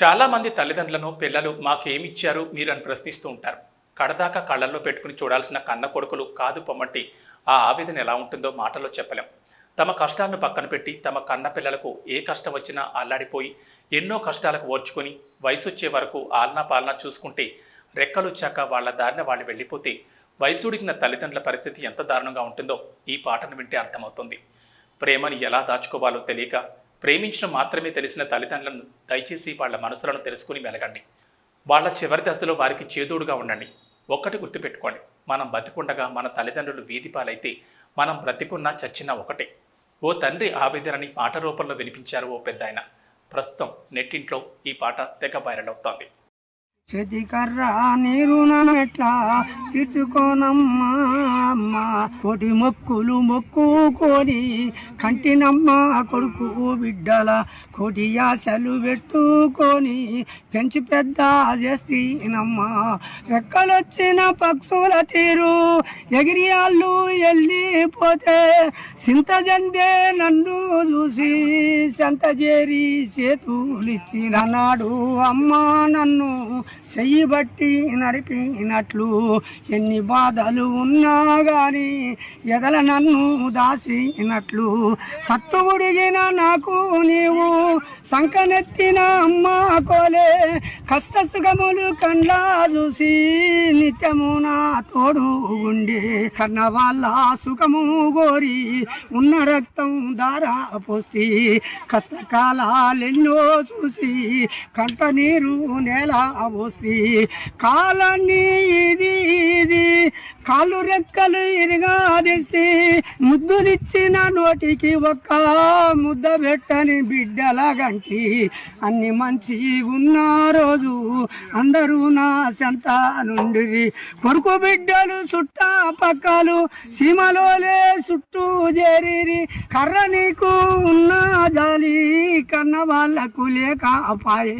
చాలామంది తల్లిదండ్రులను పిల్లలు మాకేమిచ్చారు మీరు అని ప్రశ్నిస్తూ ఉంటారు. కడదాకా కళ్ళల్లో పెట్టుకుని చూడాల్సిన కన్న కొడుకులు కాదు పొమ్మంటి ఆ ఆవేదన ఎలా ఉంటుందో మాటల్లో చెప్పలేం. తమ కష్టాలను పక్కన పెట్టి తమ కన్న పిల్లలకు ఏ కష్టం వచ్చినా అల్లాడిపోయి ఎన్నో కష్టాలకు ఓర్చుకొని వయసు వచ్చే వరకు ఆలనా పాలనా చూసుకుంటే రెక్కలొచ్చాక వాళ్ళ దారిన వాళ్ళు వెళ్ళిపోతే వయసుడిగిన తల్లిదండ్రుల పరిస్థితి ఎంత దారుణంగా ఉంటుందో ఈ పాటను వింటే అర్థమవుతుంది. ప్రేమని ఎలా దాచుకోవాలో తెలియక ప్రేమించడం మాత్రమే తెలిసిన తల్లిదండ్రులను దయచేసి వాళ్ళ మనసులను తెలుసుకుని మెలగండి వాళ్ళ చివరి దశలో వారికి చేదోడుగా ఉండండి. ఒక్కటి గుర్తుపెట్టుకోండి. మనం బతికుండగా మన తల్లిదండ్రులు వీధి పాలైతే మనం బ్రతికున్నా చచ్చినా ఒకటే. ఓ తండ్రి ఆవేదనని పాట రూపంలో వినిపించారు ఓ పెద్ద ప్రస్తుతం నెట్టింట్లో ఈ పాట తెగ వైరల్ అవుతోంది. చేతి కర్ర నీరు ఎట్లా తీర్చుకోనమ్మా అమ్మ? కోటి మొక్కులు మొక్కుకొని కంటినమ్మా కొడుకు బిడ్డల కోటి ఆశలు పెట్టుకొని పెంచి పెద్ద చేస్తీనమ్మా. రెక్కలొచ్చిన పక్షుల తీరు ఎగిరియాళ్ళు వెళ్ళిపోతే సింత జందే నన్ను చూసి సంత చేరి చేతులిచ్చిన నాడు అమ్మా నన్ను చెయ్యి బట్టి నడిపినట్లు ఎన్ని బాధలు ఉన్నా గాని ఎదల నన్ను దాసినట్లు సత్తు ఉడిగిన నాకు నీవు సంకనెత్తిన అమ్మా కోలే కష్ట సుఖములు కండ్లా చూసి నిత్యము నా తోడు ఉండే కన్న వాళ్ళ సుఖము గోరి ఉన్న రక్తం దారా పోస్తే కష్టకాలెన్నో చూసి కంట నీరు నేల పోసి కాలాన్ని ఇది కాళ్ళు రెక్కలు ఇరగాదిస్తే ముద్దులిచ్చిన నోటికి ఒక్క ముద్ద పెట్టని బిడ్డలాగంటి అన్ని మంచి ఉన్న రోజు అందరూ నా సెంత నుండి. కొడుకు బిడ్డలు చుట్ట పక్కలు సీమలోలే చుట్టూ చేరి కర్ర నీకు ఉన్న జాలి కన్న వాళ్ళకు లేక అపాయే.